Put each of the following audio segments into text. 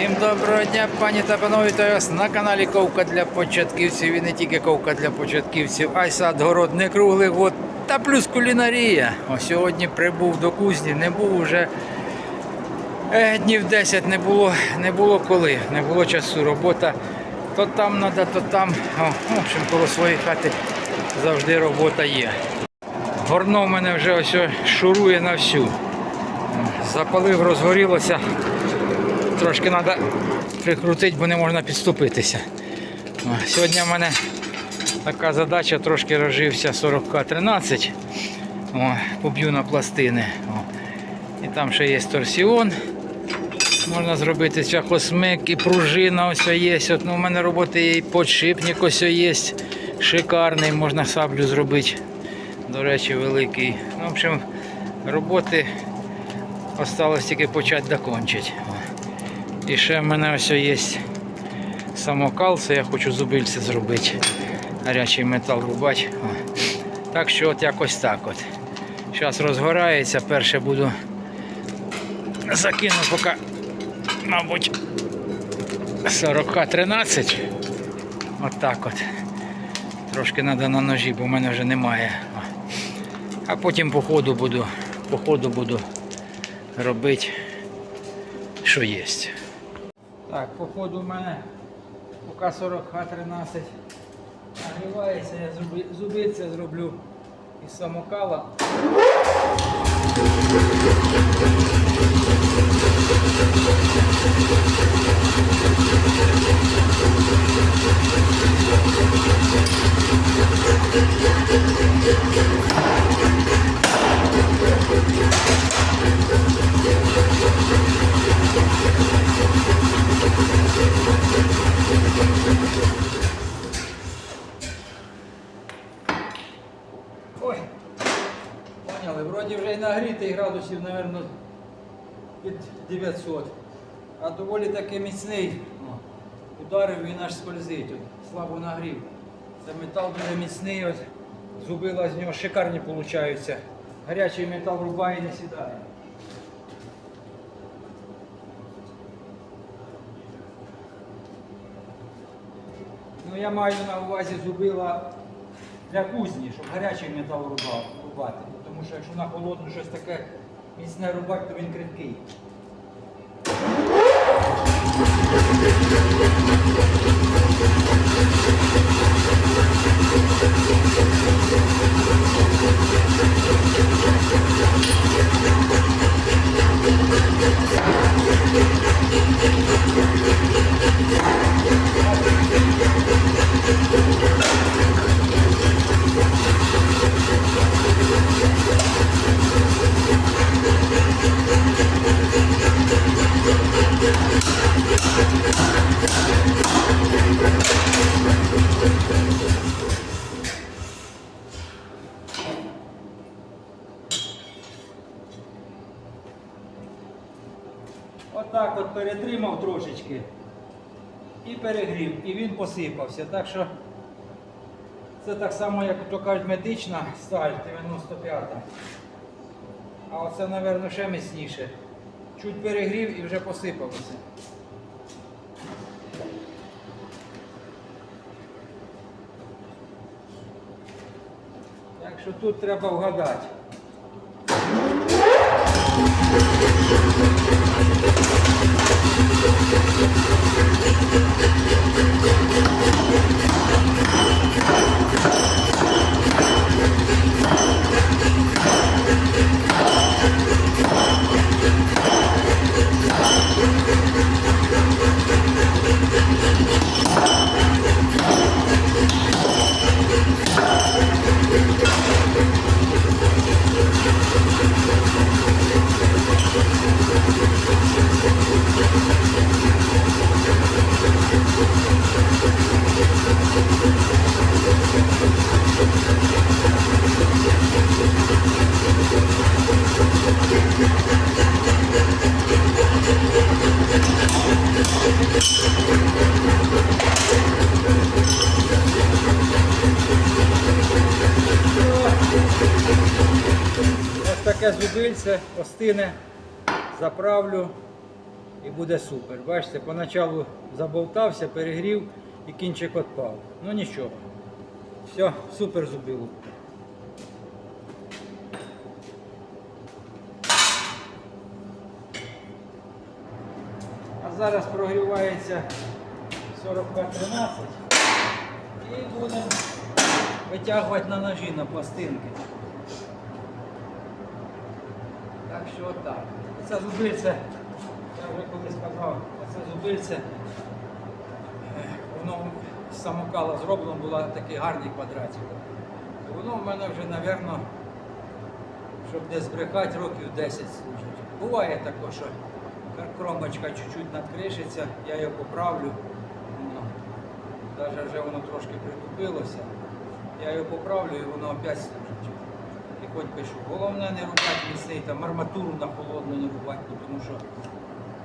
Всім доброго дня, пані та панове, вітаю вас на каналі Ковка для початківців і не тільки ковка для початківців, а й сад город не круглий год та плюс кулінарія. О, сьогодні прибув до кузні, не був уже е, днів 10 не було, не було коли, не було часу. Робота то там треба, то там. О, в общем, коло своєї хати завжди робота є. Горно в мене вже ось шурує на всю. Запалив, розгорілося. Трошки треба прикрутити, бо не можна підступитися. Сьогодні в мене така задача, трошки розжився 40К13. Поб'ю на пластини. О. І там ще є торсіон. Можна зробити чахосмик і пружина ось є. От, ну, у мене роботи є і подшипник ось є. Шикарний, можна саблю зробити. До речі, великий. Ну, в общем, роботи осталось тільки почати докончити. І ще в мене ось є самокал, це я хочу зубильце зробити. Гарячий метал рубати. Так що от якось так от. Зараз розгорається, перше буду закину поки, мабуть, 40-13. От так от. Трошки треба на ножі, бо в мене вже немає. А потім по ходу буду, по ходу буду робити, що є. Так, по ходу в мене поки 40 Х13 нагрівається, я зуби, зроблю із самокала. Ой, вроді вже й нагрітий градусів, мабуть, під 900. А доволі таки міцний. Ударив він аж скользить. От, слабо нагрів. Це метал дуже міцний, от, зубила з нього шикарні получаються. Гарячий метал рубає і не сідає. Ну я маю на увазі зубила для кузні, щоб гарячий метал рубати. Тому що якщо на холодну щось таке міцне рубати, то він крихкий. Отак от перетримав трошечки і перегрів, і він посипався. Так що це так само, як то кажуть, медична сталь 95. А оце, мабуть, ще міцніше. Чуть перегрів і вже посипалося. Так що тут треба вгадати. Таке зубильце, остине, заправлю і буде супер. Бачите, поначалу заболтався, перегрів і кінчик відпав. Ну нічого. Все, супер зубило. А зараз прогрівається 40К13 і будемо витягувати на ножі на пластинки. Так що отак. Це зубильце, я вже колись казав, це зубильце, воно з самокала зроблено, було такий гарний квадратик. Воно в мене вже, напевно, щоб не збрехати, років 10 служить. Буває таке, що кр- кромочка чуть-чуть надкришиться, я його поправлю. Навіть вже воно трошки притупилося. Я його поправлю і воно опять служить. Хоч пишу. Головне не рубати міцний, там арматуру на холодну не рубати, тому що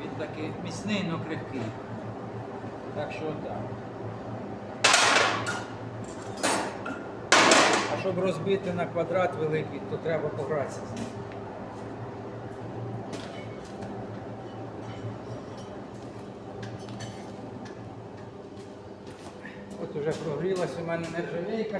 він такий міцний, але крихкий. Так що так. А щоб розбити на квадрат великий, то треба погратися з ним. От уже прогрілась у мене нержавейка.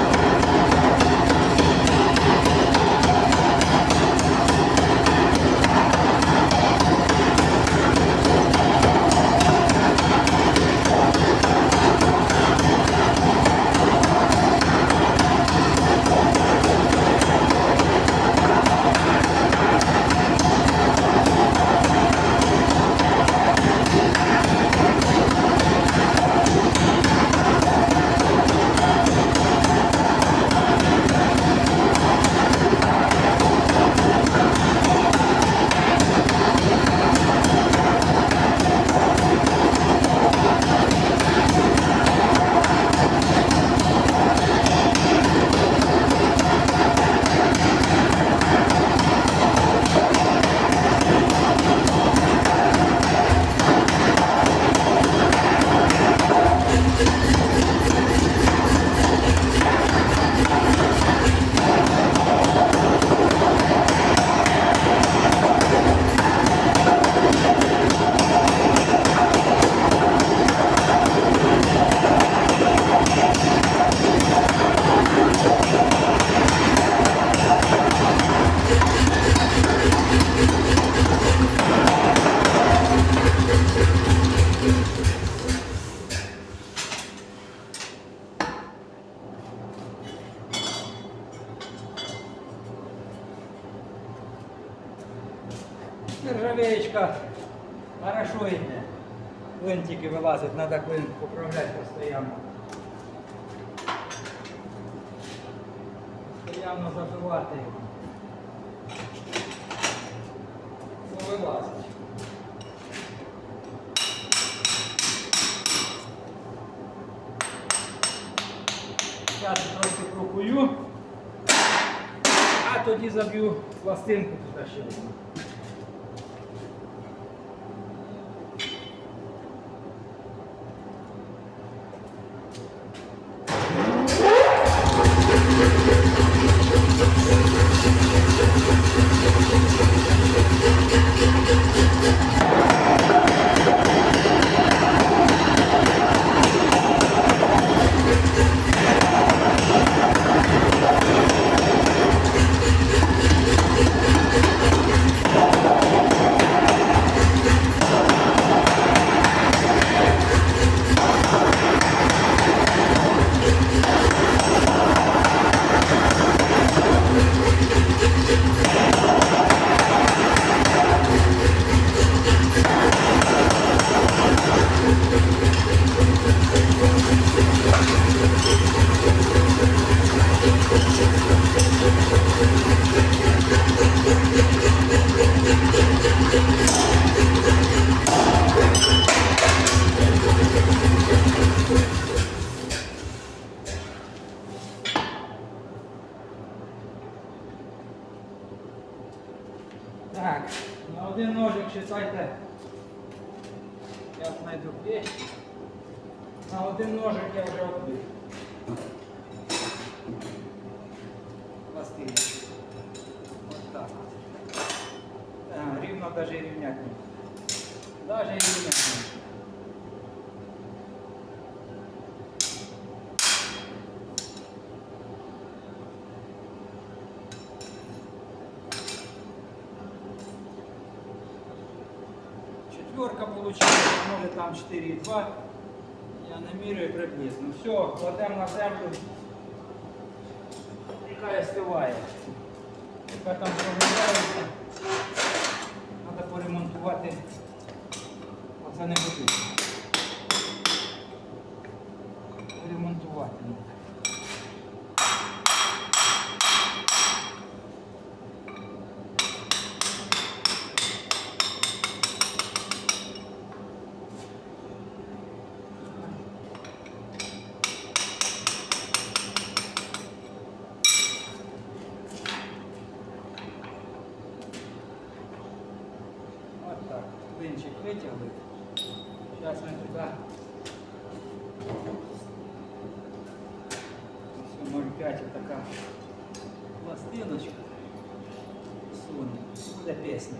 Вилазить. Зараз трохи прокую, а тоді заб'ю пластинку туди ще одну. читайте, я знайду клей. На один ножик я вже оббив. Пластини. Ось так. Е, рівно навіть рівняк. Навіть рівняк. Не. Може там 4,2. Я не міряю приблизно. Все, кладемо на землю. Яка стиває. Яка там проглядається. Треба поремонтувати. Оце не буде. Клинчик витягли. Зараз ми туди. Ось 0,5 така пластиночка. Суне. Буде пісня.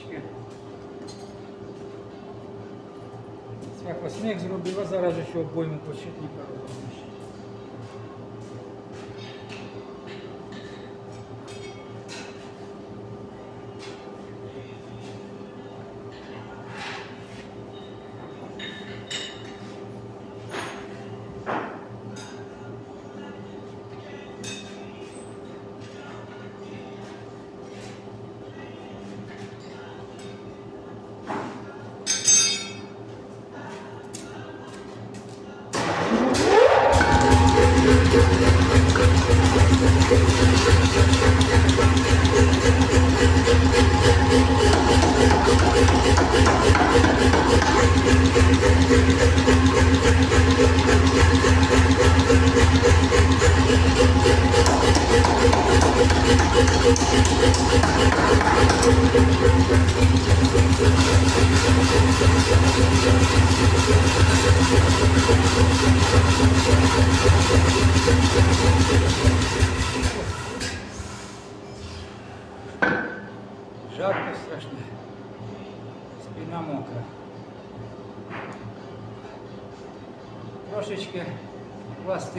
Пластин трошечки. Свахосник зробив, а зараз ще обойму почетника робимо.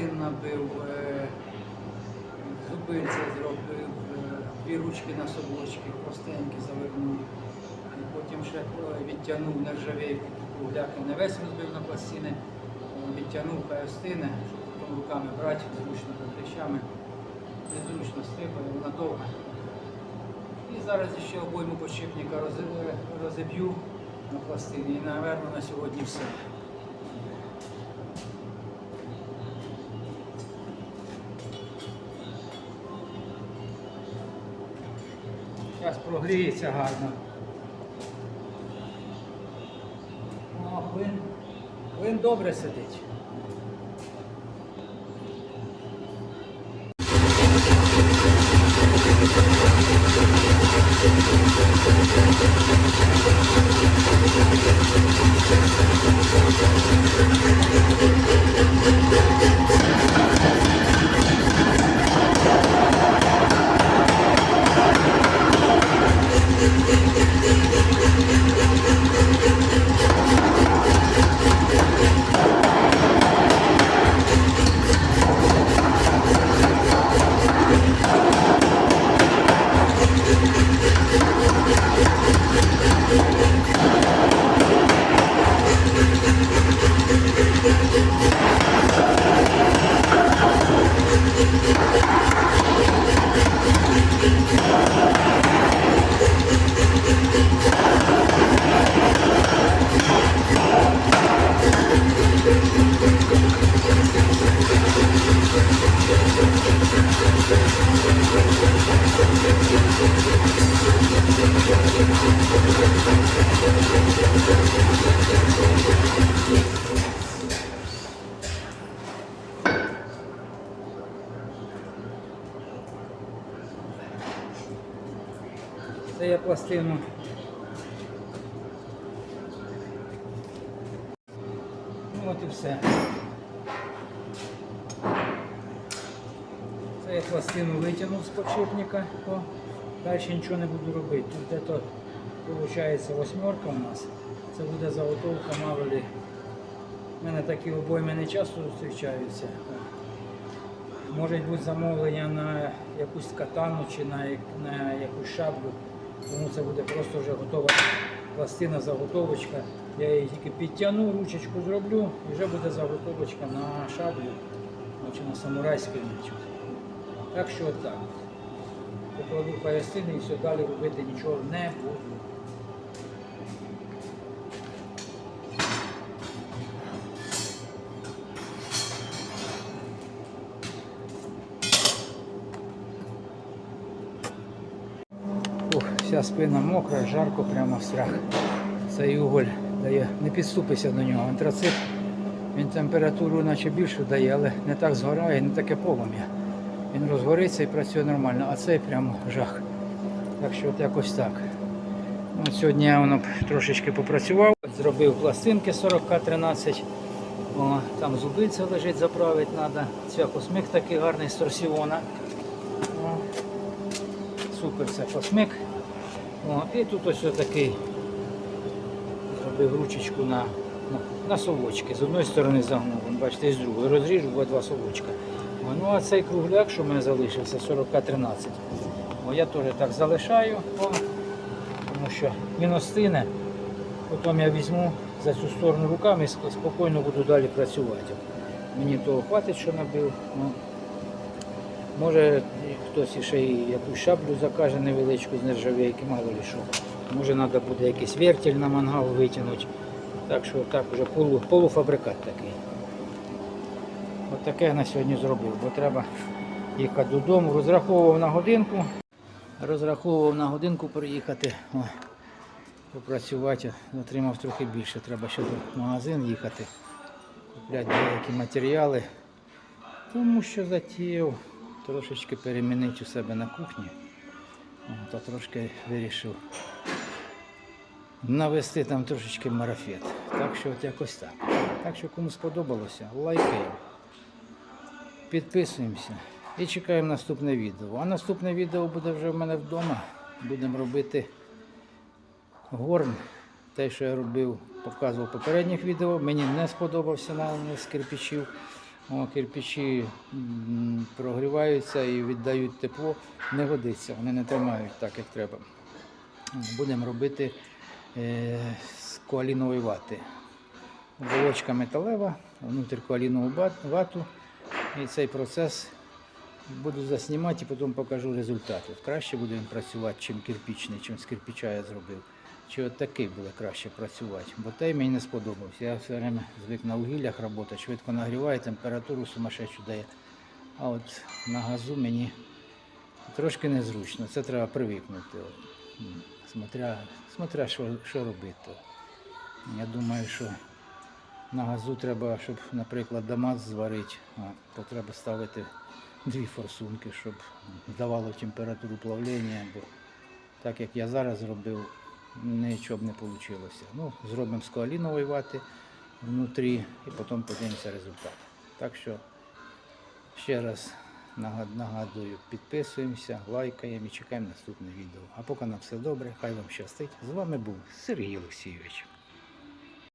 Пластин набив, е, зубильця зробив, е, дві ручки на собочки, простенькі завернув. Потім ще е, відтягнув нержавейку, кругляки не весь розбив на пластини, відтягнув хаястини, щоб потім руками брати, зручно під плечами. Незручно стрибає, вона довга. І зараз ще обойму подшипника розіб'ю на пластині. І, напевно, на сьогодні все. Прогріється гарно. О, Він, він добре сидить. Це я пластину. Ну от і все. Це я пластину витягнув з подшипника. Далі нічого не буду робити. Тут де-то виходить восьмерка у нас. Це буде заготовка мавелі. У мене такі обойми не часто зустрічаються. Може бути замовлення на якусь катану чи на, на якусь шаблю. Тому це буде просто вже готова пластина, заготовочка. Я її тільки підтягну, ручечку зроблю і вже буде заготовочка на шаблю чи на самурайський меч. Так що отак. Покладу пояснини і все далі робити нічого не буду. Вся спина мокра, жарко, прямо страх. Цей уголь дає, не підступися до нього. Антрацит, він температуру наче більшу дає, але не так згорає, не таке полум'я. Він розгориться і працює нормально, а цей прямо жах. Так що от якось так. От сьогодні я воно трошечки попрацював, зробив пластинки 40К13. О, там зубиця лежить, заправити треба. Цвяхосмик такий гарний з торсіона. Супер це космик. О, і тут ось такий зробив ручечку на, на, на совочки. З одної сторони загнув, бачите, і з другої. Розріжу, буде два совочка. Ну а цей кругляк, що в мене залишився, 40-13. О, я теж так залишаю, о, тому що він остине. Потім я візьму за цю сторону руками і спокійно буду далі працювати. Мені того хватить, що набив. Ну, Може хтось ще й якусь шаблю закаже невеличку з нержавейки, мало ли що. Може треба буде якийсь вертіль на мангал витягнути. Так що так вже полу, полуфабрикат такий. От таке на сьогодні зробив, бо треба їхати додому. Розраховував на годинку. Розраховував на годинку приїхати. О, попрацювати, отримав трохи більше. Треба ще в магазин їхати, купляти деякі матеріали. Тому що затіяв трошечки перемінити у себе на кухні. О, Та трошки вирішив навести там трошечки марафет. Так що от якось так. Так що кому сподобалося, лайкаємо, підписуємося і чекаємо наступне відео. А наступне відео буде вже в мене вдома. Будемо робити горн Те, що я робив, показував в попередніх відео, мені не сподобався нанес кирпичів. О, кирпичі прогріваються і віддають тепло. Не годиться, вони не тримають так, як треба. Будемо робити е, з коалінової вати. Оболочка металева, внутрі коалінову вату. І цей процес буду заснімати і потім покажу результат. От краще буде він працювати, чим кирпічний, чим з кирпича я зробив. Чи от такий буде краще працювати. Бо той мені не сподобався. Я все время звик на вугіллях працювати, швидко нагріває, температуру сумасшедшу дає. А от на газу мені трошки незручно. Це треба привикнути. От. Смотря, смотря що, що робити. Я думаю, що на газу треба, щоб, наприклад, дамаз зварити, то треба ставити дві форсунки, щоб давало температуру плавлення, бо так як я зараз зробив, нічого б не вийшло. Ну, зробимо з коалінової вати внутрі і потім подивимося результат. Так що ще раз нагадую, підписуємося, лайкаємо і чекаємо наступне відео. А поки на все добре, хай вам щастить. З вами був Сергій Олексійович.